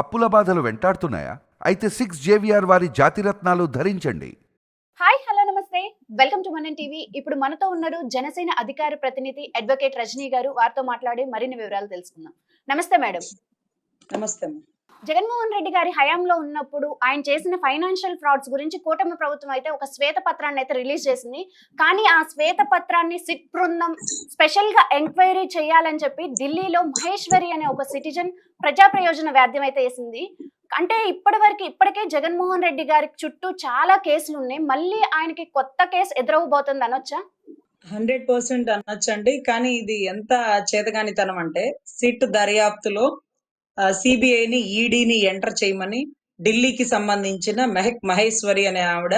అప్పుల బాధలు వెంటాడుతున్నాయా? అయితే సిక్స్ జేవిఆర్ వారి జాతిరత్నాలు ధరించండి. హాయ్ హలో నమస్తే. Welcome to Manan TV. ఇప్పుడు మనతో ఉన్నారు జనసేన అధికార ప్రతినిధి అడ్వకేట్ రజనీ గారు. వారితో మాట్లాడి మరిన్ని వివరాలు తెలుసుకుందాం. నమస్తే మేడం. నమస్తే. జగన్మోహన్ రెడ్డి గారి హయాంలో ఉన్నప్పుడు ఆయన చేసిన ఫైనాన్షియల్ ఫ్రాడ్స్ గురించి కూటమి ప్రభుత్వం అయితే ఒక శ్వేత పత్రాన్ని అయితే రిలీజ్ చేసింది. కానీ ఆ శ్వేత పత్రాన్ని సిట్ బృందం స్పెషల్గా ఎంక్వైరీ చేయాలని చెప్పి ఢిల్లీలో మహేశ్వరి అనే ఒక సిటిజన్ ప్రజా ప్రయోజన వ్యాధ్యం అయితే వేసింది. అంటే ఇప్పటి వరకు ఇప్పటికే జగన్మోహన్ రెడ్డి గారి చుట్టూ చాలా కేసులు ఉన్నాయి. మళ్ళీ ఆయనకి కొత్త కేసు ఎదురవబోతుంది అనొచ్చా? హండ్రెడ్ పర్సెంట్ అనొచ్చండి. కానీ ఇది ఎంత చేతగానితనం అంటే సిట్ దర్యాప్తులో సిబిఐని ఈడీని ఎంటర్ చేయమని ఢిల్లీకి సంబంధించిన మెహక్ మహేశ్వరి అనే ఆవిడ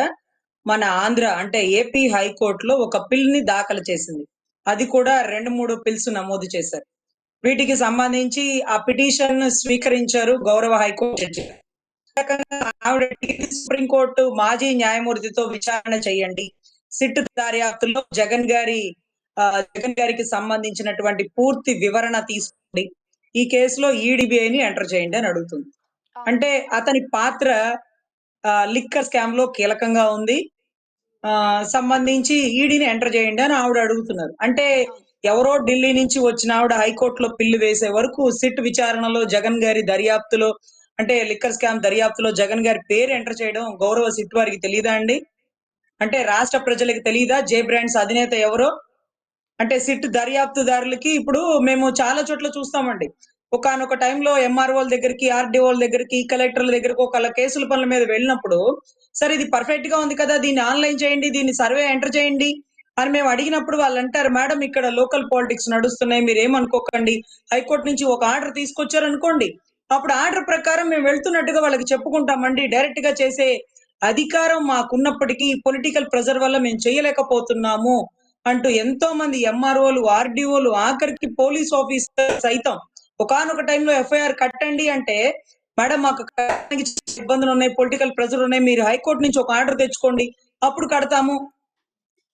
మన ఆంధ్ర అంటే ఏపీ హైకోర్టులో ఒక పిల్ని దాఖలు చేసింది. అది కూడా రెండు మూడు పిల్స్ నమోదు చేశారు. వీటికి సంబంధించి ఆ పిటిషన్ స్వీకరించారు గౌరవ హైకోర్టు జడ్జి ఆవిడ సుప్రీంకోర్టు మాజీ న్యాయమూర్తితో విచారణ చేయండి. సిట్ దర్యాప్తులో జగన్ గారి జగన్ గారికి సంబంధించినటువంటి పూర్తి వివరణ తీసుకోండి. ఈ కేసులో ఈడిబిఐని ఎంటర్ చేయండి అని అడుగుతుంది. అంటే అతని పాత్ర లిక్కర్ స్కామ్లో కీలకంగా ఉంది. ఆ సంబంధించి ఈడీని ఎంటర్ చేయండి అని ఆవిడ అడుగుతున్నారు. అంటే ఎవరో ఢిల్లీ నుంచి వచ్చిన ఆవిడ హైకోర్టులో పిల్లు వేసే వరకు సిట్ విచారణలో జగన్ గారి దర్యాప్తులో అంటే లిక్కర్ స్కామ్ దర్యాప్తులో జగన్ గారి పేరు ఎంటర్ చేయడం గౌరవ సిట్ వారికి తెలియదా అండి? అంటే రాష్ట్ర ప్రజలకు తెలియదా జే బ్రాండ్స్ అధినేత ఎవరో? అంటే సిట్ దర్యాప్తుదారులకి ఇప్పుడు మేము చాలా చోట్ల చూస్తామండి. ఒకనొక టైంలో ఎంఆర్ఓల దగ్గరికి ఆర్డీఓల దగ్గరికి కలెక్టర్ల దగ్గరికి ఒక కేసుల పనుల మీద వెళ్ళినప్పుడు సరే ఇది పర్ఫెక్ట్గా ఉంది కదా దీన్ని ఆన్లైన్ చేయండి దీన్ని సర్వే ఎంటర్ చేయండి అని మేము అడిగినప్పుడు వాళ్ళు అంటారు మేడం ఇక్కడ లోకల్ పాలిటిక్స్ నడుస్తున్నాయి మీరు ఏమనుకోకండి. హైకోర్టు నుంచి ఒక ఆర్డర్ తీసుకొచ్చారు అనుకోండి. అప్పుడు ఆర్డర్ ప్రకారం మేము వెళ్తున్నట్టుగా వాళ్ళకి చెప్పుకుంటామండి. డైరెక్ట్గా చేసే అధికారం మాకున్నప్పటికీ పొలిటికల్ ప్రెజర్ వల్ల మేము చేయలేకపోతున్నాము. అంటూ ఎంతో మంది ఎంఆర్ఓలు ఆర్డీఓలు ఆఖరికి పోలీస్ ఆఫీసర్ సైతం ఒకనొక టైంలో ఎఫ్ఐఆర్ కట్టండి అంటే మేడం మాకు ఇబ్బందులు ఉన్నాయి పొలిటికల్ ప్రెజర్ ఉన్నాయి మీరు హైకోర్టు నుంచి ఒక ఆర్డర్ తెచ్చుకోండి అప్పుడు కడతాము.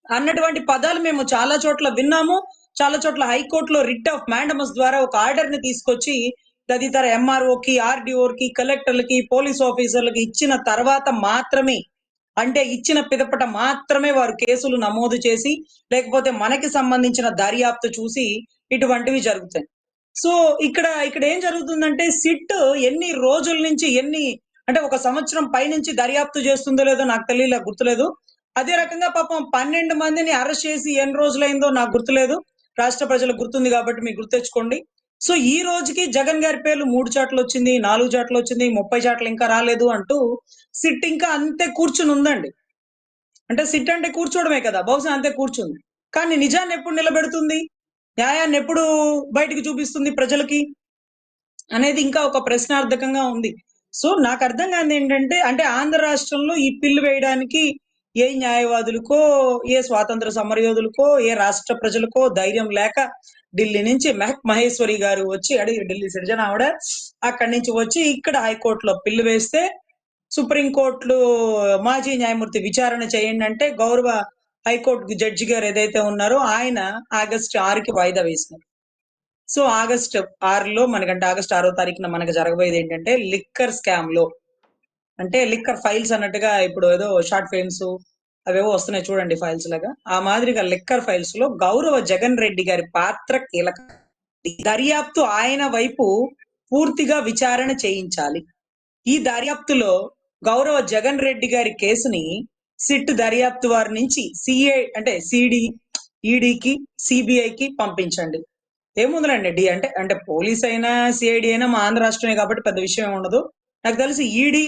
అన్నటువంటి పదాలు మేము చాలా చోట్ల విన్నాము. చాలా చోట్ల హైకోర్టులో రిట్ ఆఫ్ మ్యాండమస్ ద్వారా ఒక ఆర్డర్ని తీసుకొచ్చి తదితర ఎంఆర్ఓకి ఆర్డీఓకి కలెక్టర్లకి పోలీస్ ఆఫీసర్లకి ఇచ్చిన తర్వాత మాత్రమే అంటే ఇచ్చిన పిదపట మాత్రమే వారు కేసులు నమోదు చేసి లేకపోతే మనకి సంబంధించిన దర్యాప్తు చూసి ఇటువంటివి జరుగుతాయి. సో ఇక్కడ ఇక్కడ ఏం జరుగుతుందంటే సిట్ ఎన్ని రోజుల నుంచి ఎన్ని అంటే ఒక సంవత్సరం పైనుంచి దర్యాప్తు చేస్తుందో లేదో నాకు తెలియలే గుర్తులేదు. అదే రకంగా పాపం పన్నెండు మందిని అరెస్ట్ చేసి ఎన్ని రోజులైందో నాకు గుర్తులేదు. రాష్ట్ర ప్రజలకు గుర్తుంది కాబట్టి మీకు గుర్తెచ్చుకోండి సో ఈ రోజుకి జగన్ గారి పేర్లు మూడు చాట్లు వచ్చింది నాలుగు చాట్లు వచ్చింది ముప్పై చాట్లు ఇంకా రాలేదు అంటూ సిట్ ఇంకా అంతే కూర్చుని ఉందండి. అంటే సిట్ అంటే కూర్చోవడమే కదా బహుశా అంతే కూర్చుంది. కానీ నిజాన్ని ఎప్పుడు నిలబెడుతుంది? న్యాయాన్ని ఎప్పుడు బయటికి చూపిస్తుంది ప్రజలకి? అనేది ఇంకా ఒక ప్రశ్నార్థకంగా ఉంది. సో నాకు అర్థం కాని ఏంటంటే అంటే ఆంధ్ర రాష్ట్రంలో ఈ పిల్లు వేయడానికి ఏ న్యాయవాదులకో ఏ స్వాతంత్ర సమరయోధులకో ఏ రాష్ట్ర ప్రజలకో ధైర్యం లేక ఢిల్లీ నుంచి మెహక్ మహేశ్వరి గారు వచ్చి అడిగి ఢిల్లీ సిటిజన్ ఆవిడ అక్కడి నుంచి వచ్చి ఇక్కడ హైకోర్టులో పిల్లు వేస్తే సుప్రీంకోర్టులో మాజీ న్యాయమూర్తి విచారణ చేయండి అంటే గౌరవ హైకోర్టు జడ్జి గారు ఏదైతే ఉన్నారో ఆయన ఆగస్టు ఆరుకి వాయిదా వేసినారు సో ఆగస్ట్ ఆరులో మనకంటే ఆగస్ట్ ఆరో తారీఖున మనకు జరగబోయేది ఏంటంటే లిక్కర్ స్కామ్లో అంటే లిక్కర్ ఫైల్స్ అన్నట్టుగా ఇప్పుడు ఏదో షార్ట్ ఫిల్మ్స్ అవేవో వస్తున్నాయి చూడండి ఫైల్స్ లాగా. ఆ మాదిరిగా లిక్కర్ ఫైల్స్లో గౌరవ జగన్ రెడ్డి గారి పాత్ర కీలక. దర్యాప్తు ఆయన వైపు పూర్తిగా విచారణ చేయించాలి. ఈ దర్యాప్తులో గౌరవ జగన్ రెడ్డి గారి కేసుని సిట్ దర్యాప్తు వారి నుంచి సిఐ అంటే సిడి ఈడీకి సిబిఐకి పంపించండి. ఏముందండి డి అంటే అంటే పోలీస్ అయినా సిఐడి అయినా మా ఆంధ్ర రాష్ట్రమే కాబట్టి పెద్ద విషయం ఉండదు. నాకు తెలిసి ఈడీ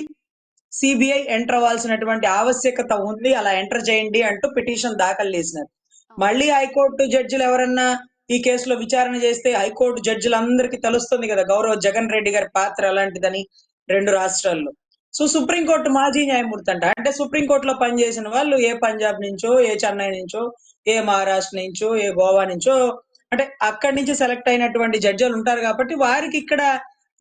సిబిఐ ఎంటర్ అవ్వాల్సినటువంటి ఆవశ్యకత ఉంది. అలా ఎంటర్ చేయండి అంటూ పిటిషన్ దాఖలు చేసినారు. మళ్ళీ హైకోర్టు జడ్జిలు ఎవరన్నా ఈ కేసులో విచారణ చేస్తే హైకోర్టు జడ్జిలందరికీ తెలుస్తుంది కదా గౌరవ జగన్ రెడ్డి గారి పాత్ర ఎలాంటిదని రెండు రాష్ట్రాల్లో. సో సుప్రీంకోర్టు మాజీ న్యాయమూర్తి అంట. అంటే సుప్రీంకోర్టులో పనిచేసిన వాళ్ళు ఏ పంజాబ్ నుంచో ఏ చెన్నై నుంచో ఏ మహారాష్ట్ర నుంచో ఏ గోవా నుంచో అంటే అక్కడి నుంచి సెలెక్ట్ అయినటువంటి జడ్జీలు ఉంటారు కాబట్టి వారికి ఇక్కడ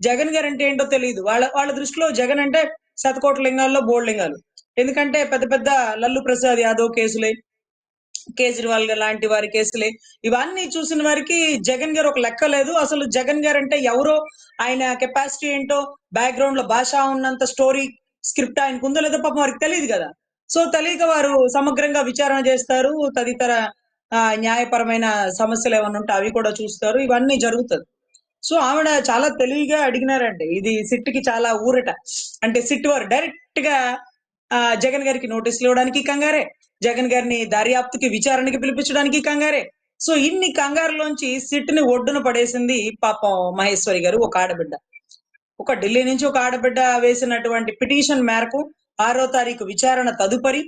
జగన్ గారు అంటే ఏంటో తెలియదు. వాళ్ళ వాళ్ళ దృష్టిలో జగన్ అంటే శతకోట్ల లింగాల్లో బోల్డ్ లింగాలు. ఎందుకంటే పెద్ద పెద్ద లల్లు ప్రసాద్ యాదవ్ కేసులే కేజ్రీవాల్ గారు లాంటి వారి కేసులే. ఇవన్నీ చూసిన వారికి జగన్ గారు ఒక లెక్క లేదు. అసలు జగన్ గారు అంటే ఎవరో ఆయన కెపాసిటీ ఏంటో బ్యాక్గ్రౌండ్లో భాష ఉన్నంత స్టోరీ స్క్రిప్ట్ ఆయనకు ఉందో లేదో పాపం వారికి తెలియదు కదా. సో తెలియక వారు సమగ్రంగా విచారణ చేస్తారు. తదితర ఆ, న్యాయపరమైన సమస్యలు ఏమైనా ఉంటే అవి కూడా చూస్తారు. ఇవన్నీ జరుగుతుంది. సో ఆవిడ చాలా తెలివిగా అడిగినారండి. ఇది సిట్కి చాలా ఊరట. అంటే సిట్ వారు డైరెక్ట్గా జగన్ గారికి నోటీసులు ఇవ్వడానికి కంగారే. జగన్ గారిని దర్యాప్తుకి విచారణకి పిలిపించడానికి కంగారే. సో ఇన్ని కంగారులోంచి సిట్ని ఒడ్డున పడేసింది పాపం మహేశ్వరి గారు ఒక ఆడబిడ్డ. ఒక ఢిల్లీ నుంచి ఒక ఆడబిడ్డ వేసినటువంటి పిటిషన్ మేరకు ఆరో తారీఖు విచారణ తదుపరి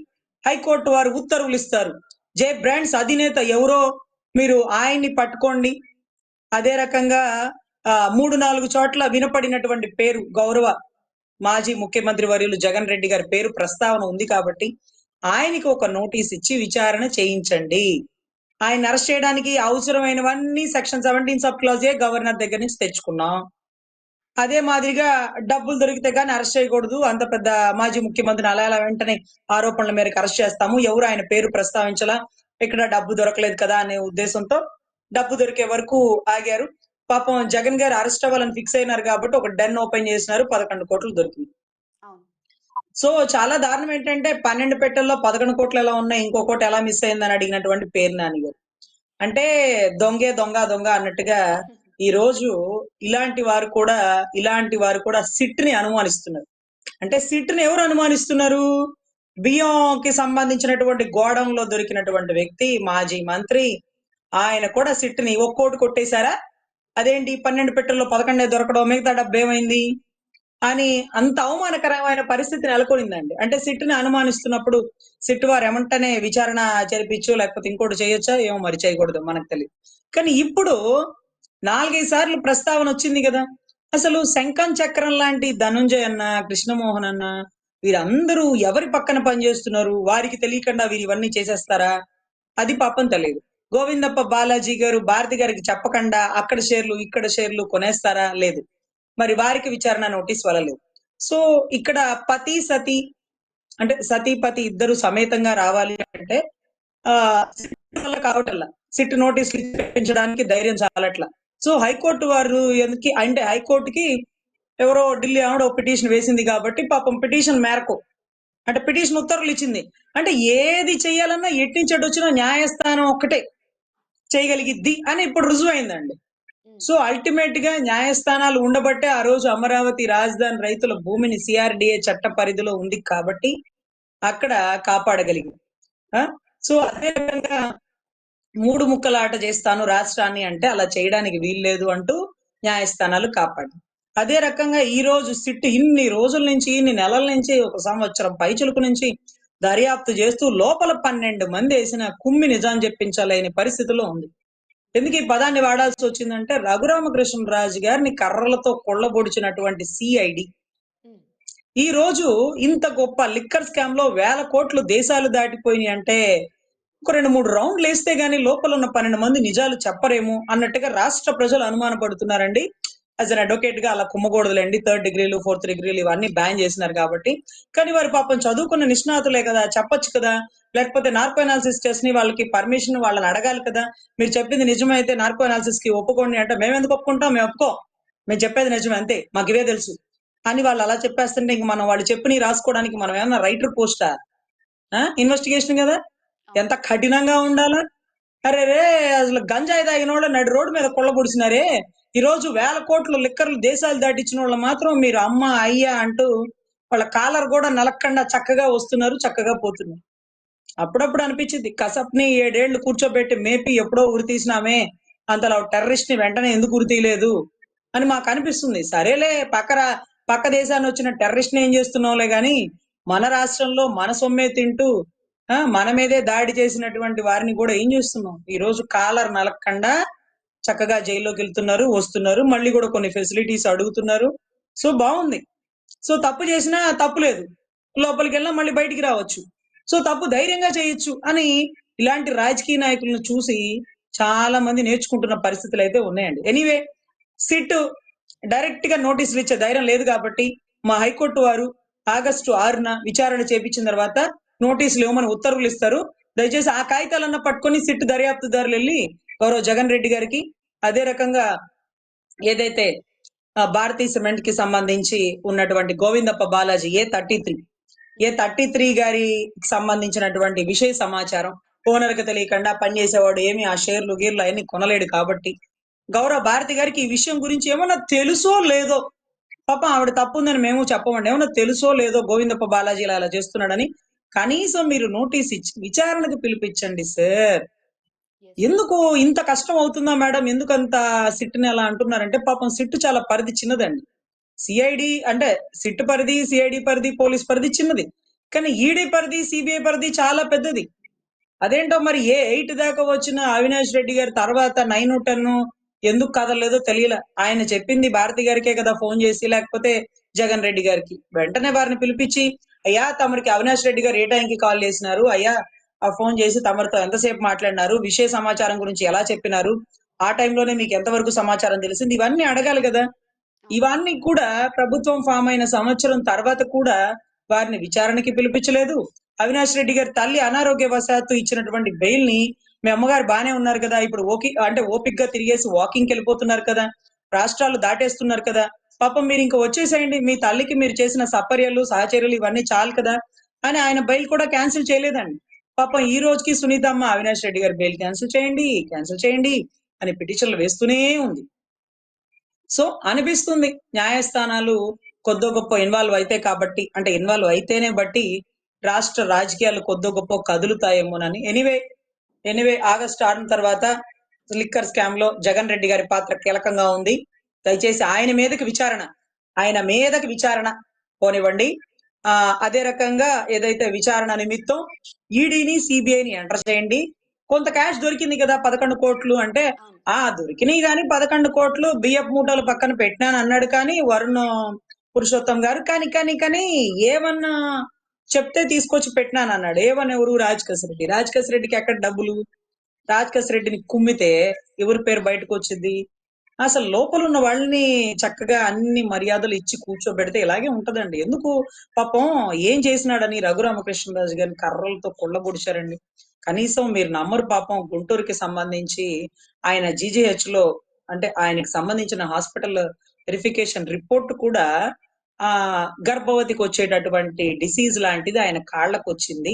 హైకోర్టు వారు ఉత్తర్వులు ఇస్తారు. జే బ్రాండ్స్ అధినేత ఎవరో మీరు ఆయన్ని పట్టుకోండి. అదే రకంగా ఆ, మూడు నాలుగు చోట్ల వినపడినటువంటి పేరు గౌరవ మాజీ ముఖ్యమంత్రి వర్యులు జగన్ రెడ్డి గారి పేరు ప్రస్తావన ఉంది కాబట్టి ఆయనకి ఒక నోటీస్ ఇచ్చి విచారణ చేయించండి. ఆయన అరెస్ట్ చేయడానికి అవసరమైనవన్నీ సెక్షన్ సెవెంటీన్ సబ్ క్లాజే గవర్నర్ దగ్గర నుంచి తెచ్చుకున్నాం. అదే మాదిరిగా డబ్బులు దొరికితే కానీ అరెస్ట్ చేయకూడదు. అంత పెద్ద మాజీ ముఖ్యమంత్రిని అలా అలా వెంటనే ఆరోపణల మేరకు అరెస్ట్ చేస్తాము. ఎవరు ఆయన పేరు ప్రస్తావించలా? ఇక్కడ డబ్బు దొరకలేదు కదా అనే ఉద్దేశంతో డబ్బు దొరికే వరకు ఆగారు. పాపం జగన్ గారు అరెస్ట్ అవ్వాలని ఫిక్స్ అయినారు కాబట్టి ఒక డెన్ ఓపెన్ చేసినారు. పదకొండు కోట్లు దొరికింది. సో చాలా దారుణం ఏంటంటే పన్నెండు పెట్టెల్లో పదకొండు కోట్లు ఎలా ఉన్నాయి ఇంకొకటి ఎలా మిస్ అయిందని అడిగినటువంటి పేరు నాని గారు. అంటే దొంగే దొంగ దొంగ అన్నట్టుగా ఈ రోజు ఇలాంటి వారు కూడా ఇలాంటి వారు కూడా సిట్ని అనుమానిస్తున్నారు. అంటే సిట్ని ఎవరు అనుమానిస్తున్నారు? బియ్యంకి సంబంధించినటువంటి గోడంలో దొరికినటువంటి వ్యక్తి మాజీ మంత్రి ఆయన కూడా సిట్ని ఒక్కోటి కొట్టేశారా? అదేంటి పన్నెండు పెట్టెల్లో పదకొండే దొరకడం మిగతా డబ్బు ఏమైంది? అని అంత అవమానకరమైన పరిస్థితి నెలకొనిందండి. అంటే సిట్ని అనుమానిస్తున్నప్పుడు సిట్ వారు ఏమంటనే విచారణ జరిపించు లేకపోతే ఇంకోటి చేయొచ్చా ఏమో మరి చేయకూడదు మనకు తెలియదు. కానీ ఇప్పుడు నాలుగైదు సార్లు ప్రస్తావన వచ్చింది కదా. అసలు శంఖం చక్రం లాంటి ధనుంజయ్ అన్న కృష్ణమోహన్ అన్న వీరందరూ ఎవరి పక్కన పనిచేస్తున్నారు? వారికి తెలియకుండా వీరు ఇవన్నీ చేసేస్తారా? అది పాపం తెలియదు. గోవిందప్ప బాలాజీ గారు భారతి గారికి చెప్పకుండా అక్కడ షేర్లు ఇక్కడ షేర్లు కొనేస్తారా? లేదు. మరి వారికి విచారణ నోటీస్ వలలేదు. సో ఇక్కడ పతి సతి అంటే సతీ పతి ఇద్దరు సమేతంగా రావాలి అంటే ఆ సిట్ కావటల్లా సిట్ నోటీసులు ఇప్పించడానికి ధైర్యం చాలట్లా. సో హైకోర్టు వారు ఎందుకు అంటే హైకోర్టుకి ఎవరో ఢిల్లీ ఆవిడ పిటిషన్ వేసింది కాబట్టి పాపం పిటిషన్ మేరకు అంటే పిటిషన్ ఉత్తర్వులు ఇచ్చింది. అంటే ఏది చేయాలన్నా ఎటు న్యాయస్థానం ఒక్కటే చేయగలిగిద్ది అని ఇప్పుడు రుజువైందండి. సో అల్టిమేట్గా న్యాయస్థానాలు ఉండబట్టే ఆ రోజు అమరావతి రాజధాని రైతుల భూమిని సిఆర్డిఏ చట్ట పరిధిలో ఉంది కాబట్టి అక్కడ కాపాడగలిగింది ఆ? సో అదే విధంగా మూడు ముక్కలాట చేస్తాను రాష్ట్రాన్ని అంటే అలా చేయడానికి వీల్లేదు అంటూ న్యాయస్థానాలు కాపాడు అదే రకంగా ఈ రోజు సిట్ ఇన్ని రోజుల నుంచి ఇన్ని నెలల నుంచి ఒక సంవత్సరం పైచులకు నుంచి దర్యాప్తు చేస్తూ లోపల పన్నెండు మంది వేసిన కుమ్మి నిజాం చెప్పించలేని పరిస్థితిలో ఉంది. ఎందుకు ఈ పదాన్ని వాడాల్సి వచ్చిందంటే రఘురామకృష్ణరాజు గారిని కర్రలతో కొల్లబొడిచినటువంటి సిఐడి ఈ రోజు ఇంత గొప్ప లిక్కర్ స్కామ్లో వేల కోట్లు దేశాలు దాటిపోయినాయి అంటే ఒక రెండు మూడు రౌండ్లు వేస్తే గానీ లోపల ఉన్న పన్నెండు మంది నిజాలు చెప్పరేమో అన్నట్టుగా రాష్ట్ర ప్రజలు అనుమానపడుతున్నారండి. యాజ్ అన్ అడ్వకేట్గా అలా కుమ్మకూడదులేండి. థర్డ్ డిగ్రీలు ఫోర్త్ డిగ్రీలు ఇవన్నీ బ్యాన్ చేసినారు కాబట్టి. కానీ వారు పాపం చదువుకున్న నిష్ణాతులే కదా చెప్పొచ్చు కదా. లేకపోతే నార్కో అనాలిసిస్ చేసి వాళ్ళకి పర్మిషన్ వాళ్ళని అడగాలి కదా. మీరు చెప్పింది నిజమైతే నార్కో అనాలిసిస్కి ఒప్పుకోండి అంటే మేము ఎందుకు ఒప్పుకుంటాం? మేము ఒప్పుకో. మేము చెప్పేది నిజమే అంతే. మాకు ఇవే తెలుసు. అని వాళ్ళు అలా చెప్పేస్తుంటే ఇంక మనం వాళ్ళు చెప్పిని రాసుకోవడానికి మనం ఏమన్నా రైటర్ పోస్టా? ఇన్వెస్టిగేషన్ కదా? ఎంత కఠినంగా ఉండాలా? అరే రే అసలు గంజాయి తాగిన వాళ్ళు నడి రోడ్డు మీద కొల్లబొడిచినారే ఈ రోజు వేల కోట్ల లిక్కర్లు దేశాలు దాటించిన వాళ్ళు మాత్రం మీరు అమ్మ అయ్యా అంటూ వాళ్ళ కాలర్ కూడా నలక్కండా చక్కగా వస్తున్నారు చక్కగా పోతున్నారు. అప్పుడప్పుడు అనిపించింది కసప్ని ఏడేళ్ళు కూర్చోబెట్టి మేపి ఎప్పుడో ఉరి తీసినామే అంతలా టెర్రరిస్ట్ని వెంటనే ఎందుకు ఉరి తీయలేదు అని మాకు అనిపిస్తుంది. సరేలే పక్క పక్క దేశాన్ని వచ్చిన టెర్రరిస్ట్ని ఏం చేస్తున్నావులే గాని మన రాష్ట్రంలో మన సొమ్మే తింటూ మన మీదే దాడి చేసినటువంటి వారిని కూడా ఏం చేస్తున్నాం? ఈ రోజు కాలర్ నలక్కండా చక్కగా జైల్లోకి వెళ్తున్నారు వస్తున్నారు. మళ్ళీ కూడా కొన్ని ఫెసిలిటీస్ అడుగుతున్నారు. సో బాగుంది. సో తప్పు చేసినా తప్పు లేదు. లోపలికి వెళ్ళినా మళ్ళీ బయటికి రావచ్చు. సో తప్పు ధైర్యంగా చేయొచ్చు అని ఇలాంటి రాజకీయ నాయకులను చూసి చాలా మంది నేర్చుకుంటున్న పరిస్థితులు అయితే ఉన్నాయండి. ఎనీవే సిట్ డైరెక్ట్గా నోటీసులు ఇచ్చే ధైర్యం లేదు కాబట్టి మా హైకోర్టు వారు ఆగస్టు ఆరున విచారణ చేపించిన తర్వాత నోటీసులు ఇవ్వమని ఉత్తర్వులు ఇస్తారు. దయచేసి ఆ కాగితాలన్న పట్టుకొని సిట్ దర్యాప్తుదారులు వెళ్ళి గౌరవ జగన్ రెడ్డి గారికి. అదే రకంగా ఏదైతే భారతీ సిమెంట్కి సంబంధించి ఉన్నటువంటి Govindappa Balaji A thirty three A thirty three గారికి సంబంధించినటువంటి విషయ సమాచారం ఓనర్కి తెలియకుండా పనిచేసేవాడు ఏమి ఆ షేర్లు గీర్లు అవన్నీ కొనలేడు కాబట్టి గౌరవ భారతి గారికి ఈ విషయం గురించి ఏమన్నా తెలుసో లేదో పాప ఆవిడ తప్పు ఉందని మేము చెప్పమండి. ఏమన్నా తెలుసో లేదో గోవిందప్ప బాలాజీ ఇలా చేస్తున్నాడని కనీసం మీరు నోటీస్ ఇచ్చి విచారణకు పిలిపించండి సార్. ఎందుకు ఇంత కష్టం అవుతుందా మేడం? ఎందుకు అంత సిట్ని అలా అంటున్నారంటే పాపం సిట్ చాలా పరిధి చిన్నదండి. సిఐడి అంటే సిట్ పరిధి సిఐడి పరిధి పోలీస్ పరిధి చిన్నది. కానీ ఈడీ పరిధి సిబిఐ పరిధి చాలా పెద్దది. అదేంటో మరి ఏ ఎయిట్ దాకా వచ్చిన అవినాష్ రెడ్డి గారి తర్వాత నైన్ టెన్ ఎందుకు కదలలేదో తెలియలే. ఆయన చెప్పింది భారతి గారికే కదా ఫోన్ చేసి లేకపోతే జగన్ రెడ్డి గారికి. వెంటనే వారిని పిలిపించి అయ్యా తమరికి అవినాష్ రెడ్డి గారు ఏ టైంకి కాల్ చేసినారు? అయ్యా ఫోన్ చేసి తమరితో ఎంతసేపు మాట్లాడినారు విషయ సమాచారం గురించి ఎలా చెప్పినారు ఆ టైంలోనే మీకు ఎంతవరకు సమాచారం తెలిసింది ఇవన్నీ అడగాలి కదా. ఇవన్నీ కూడా ప్రభుత్వం ఫామ్ అయిన సంవత్సరం తర్వాత కూడా వారిని విచారణకి పిలిపించలేదు. అవినాష్ రెడ్డి గారి తల్లి అనారోగ్యవశాత్తు ఇచ్చినటువంటి బెయిల్ని మీ అమ్మగారు బానే ఉన్నారు కదా ఇప్పుడు ఓకి అంటే ఓపిక్గా తిరిగేసి వాకింగ్ వెళ్ళిపోతున్నారు కదా రాష్ట్రాలు దాటేస్తున్నారు కదా పాపం మీరు ఇంకా వచ్చేసేయండి మీ తల్లికి మీరు చేసిన సపర్యలు సహచర్యలు ఇవన్నీ చాలు కదా అని ఆయన బెయిల్ కూడా క్యాన్సిల్ చేయలేదండి. పాపం ఈ రోజుకి సునీత అమ్మ అవినాష్ రెడ్డి గారి బెయిల్ క్యాన్సిల్ చేయండి క్యాన్సిల్ చేయండి అని పిటిషన్లు వేస్తూనే ఉంది. సో అనిపిస్తుంది న్యాయస్థానాలు కొద్దో గొప్ప ఇన్వాల్వ్ అయితే కాబట్టి అంటే ఇన్వాల్వ్ అయితేనే బట్టి రాష్ట్ర రాజకీయాలు కొద్దో గొప్ప కదులుతాయేమోనని. ఎనీవే ఎనీవే ఆగస్ట్ ఆరు తర్వాత లిక్కర్ స్కామ్లో జగన్ రెడ్డి గారి పాత్ర కీలకంగా ఉంది. దయచేసి ఆయన మీదకి విచారణ ఆయన మీదకి విచారణ పోనివ్వండి. ఆ అదే రకంగా ఏదైతే విచారణ నిమిత్తం ఈడీని సిబిఐని ఎంటర్ చేయండి. కొంత క్యాష్ దొరికింది కదా పదకొండు కోట్లు అంటే ఆ దొరికినాయి కానీ పదకొండు కోట్లు బియ్యపు మూటలు పక్కన పెట్టినాను అన్నాడు కానీ వరుణ్ పురుషోత్తం గారు. కానీ కానీ కానీ ఏమన్నా చెప్తే తీసుకొచ్చి పెట్టినాను అన్నాడు. ఏమన్నా ఎవరు? రాజకేశ్ రెడ్డి. రాజకేశ్ రెడ్డికి ఎక్కడ డబ్బులు? రాజకేశ్ రెడ్డిని కుమ్మితే ఎవరి పేరు బయటకు వచ్చింది? అసలు లోపల ఉన్న వాళ్ళని చక్కగా అన్ని మర్యాదలు ఇచ్చి కూర్చోబెడితే ఇలాగే ఉంటదండి. ఎందుకు? పాపం ఏం చేసినాడని రఘురామకృష్ణరాజు గారిని కర్రలతో కొల్లబొడిచారండి కనీసం మీరు నమ్మరు పాపం గుంటూరుకి సంబంధించి ఆయన జీజీహెచ్లో అంటే ఆయనకి సంబంధించిన హాస్పిటల్ వెరిఫికేషన్ రిపోర్ట్ కూడా ఆ గర్భవతికి వచ్చేటటువంటి డిసీజ్ లాంటిది ఆయన కాళ్ళకు వచ్చింది.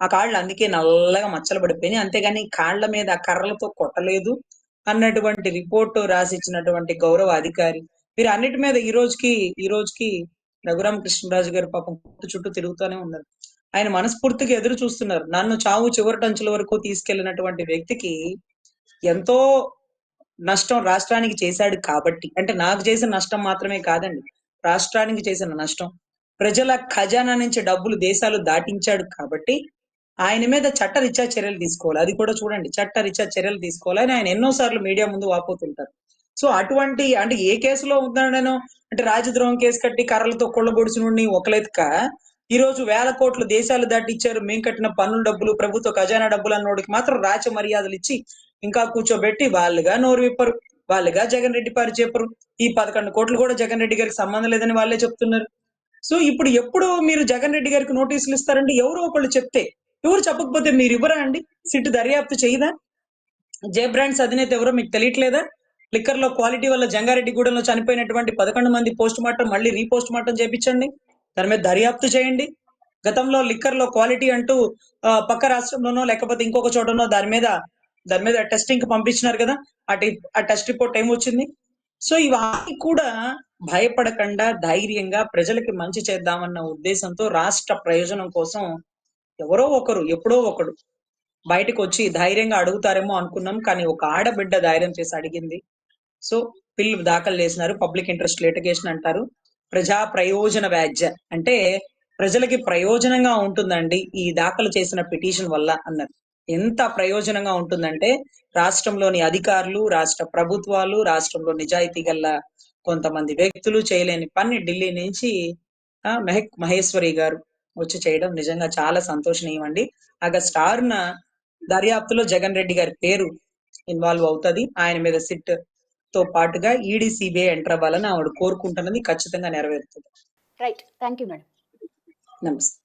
ఆ కాళ్ళు అందుకే నల్లగా మచ్చలు పడిపోయినాయి. అంతేగాని కాళ్ళ మీద కర్రలతో కొట్టలేదు. అన్నటువంటి రిపోర్ట్ రాసిచ్చినటువంటి గౌరవ అధికారి. మీరు అన్నిటి మీద ఈ రోజుకి ఈ రోజుకి రఘురామ కృష్ణరాజు గారు పాపం చుట్టూ చుట్టూ తిరుగుతూనే ఉన్నారు. ఆయన మనస్ఫూర్తిగా ఎదురు చూస్తున్నారు. నన్ను చావు చివరి టంచుల వరకు తీసుకెళ్ళినటువంటి వ్యక్తికి ఎంతో నష్టం రాష్ట్రానికి చేశాడు కాబట్టి అంటే నాకు చేసిన నష్టం మాత్రమే కాదండి రాష్ట్రానికి చేసిన నష్టం. ప్రజల ఖజానా నుంచి డబ్బులు దేశాలు దాటించాడు కాబట్టి ఆయన మీద చట్టరీత్యా చర్యలు తీసుకోవాలి. అది కూడా చూడండి. చట్టరీత్యా చర్యలు తీసుకోవాలని ఆయన ఎన్నో సార్లు మీడియా ముందు వాపోతుంటారు. సో అటువంటి అంటే ఏ కేసులో ఉన్నాడనో అంటే రాజద్రోహం కేసు కట్టి కర్రలతో కొల్లబొడిచినుడిని ఒకలెత్క ఈ రోజు వేల కోట్లు దేశాలు దాటిచ్చారు. మేము కట్టిన పన్నుల డబ్బులు ప్రభుత్వ ఖజానా డబ్బులు అన్నోడికి మాత్రం రాచ మర్యాదలు ఇచ్చి ఇంకా కూర్చోబెట్టి వాళ్ళుగా నోరు విప్పరు. వాళ్ళుగా జగన్ రెడ్డి పారు చెప్పరు ఈ పదకొండు కోట్లు కూడా జగన్ రెడ్డి గారికి సంబంధం లేదని వాళ్ళే చెప్తున్నారు. సో ఇప్పుడు ఎప్పుడు మీరు జగన్ రెడ్డి గారికి నోటీసులు ఇస్తారంటే ఎవరో ఒకళ్ళు చెప్తే ఎవరు చెప్పకపోతే మీరు ఇవ్వరా అండి? సిట్ దర్యాప్తు చేయదా? జే బ్రాండ్స్ అధినేత ఎవరో మీకు తెలియట్లేదా? లిక్కర్లో క్వాలిటీ వల్ల జంగారెడ్డిగూడెంలో చనిపోయినటువంటి పదకొండు మంది పోస్ట్ మార్టం మళ్ళీ రీపోస్ట్ మార్టం చేపించండి. దాని మీద దర్యాప్తు చేయండి. గతంలో లిక్కర్లో క్వాలిటీ అంటూ పక్క రాష్ట్రంలోనో లేకపోతే ఇంకొక చోటనో దాని మీద దాని మీద టెస్టింగ్కి పంపించినారు కదా? ఆ ఆ టెస్ట్ రిపోర్ట్ ఏమొచ్చింది సో ఇవన్నీ కూడా భయపడకుండా ధైర్యంగా ప్రజలకి మంచి చేద్దామన్న ఉద్దేశంతో రాష్ట్ర ప్రయోజనం కోసం ఎవరో ఒకరు ఎప్పుడో ఒకడు బయటకు వచ్చి ధైర్యంగా అడుగుతారేమో అనుకున్నాం కానీ ఒక ఆడబిడ్డ ధైర్యం చేసి అడిగింది. సో బిల్లు దాఖలు చేసినారు పబ్లిక్ ఇంట్రెస్ట్ లిటిగేషన్ అంటారు. ప్రజా ప్రయోజన వ్యాజ్య అంటే ప్రజలకి ప్రయోజనంగా ఉంటుందండి ఈ దాఖలు చేసిన పిటిషన్ వల్ల అన్నారు ఎంత ప్రయోజనంగా ఉంటుందంటే రాష్ట్రంలోని అధికారులు రాష్ట్ర ప్రభుత్వాలు రాష్ట్రంలో నిజాయితీ గల కొంతమంది వ్యక్తులు చేయలేని పని ఢిల్లీ నుంచి మెహక్ మహేశ్వరి గారు. వచ్చి చేయడం నిజంగా చాలా సంతోషనీయం అండి ఆగస్ట్ ఆరున దర్యాప్తులో జగన్ రెడ్డి గారి పేరు ఇన్వాల్వ్ అవుతది. ఆయన మీద సిట్తో పాటుగా ఈడీ సిబిఐ ఎంటర్ అవ్వాలని ఆవిడ కోరుకుంటున్నది. ఖచ్చితంగా నెరవేరుతుంది. రైట్. Thank you madam. నమస్తే.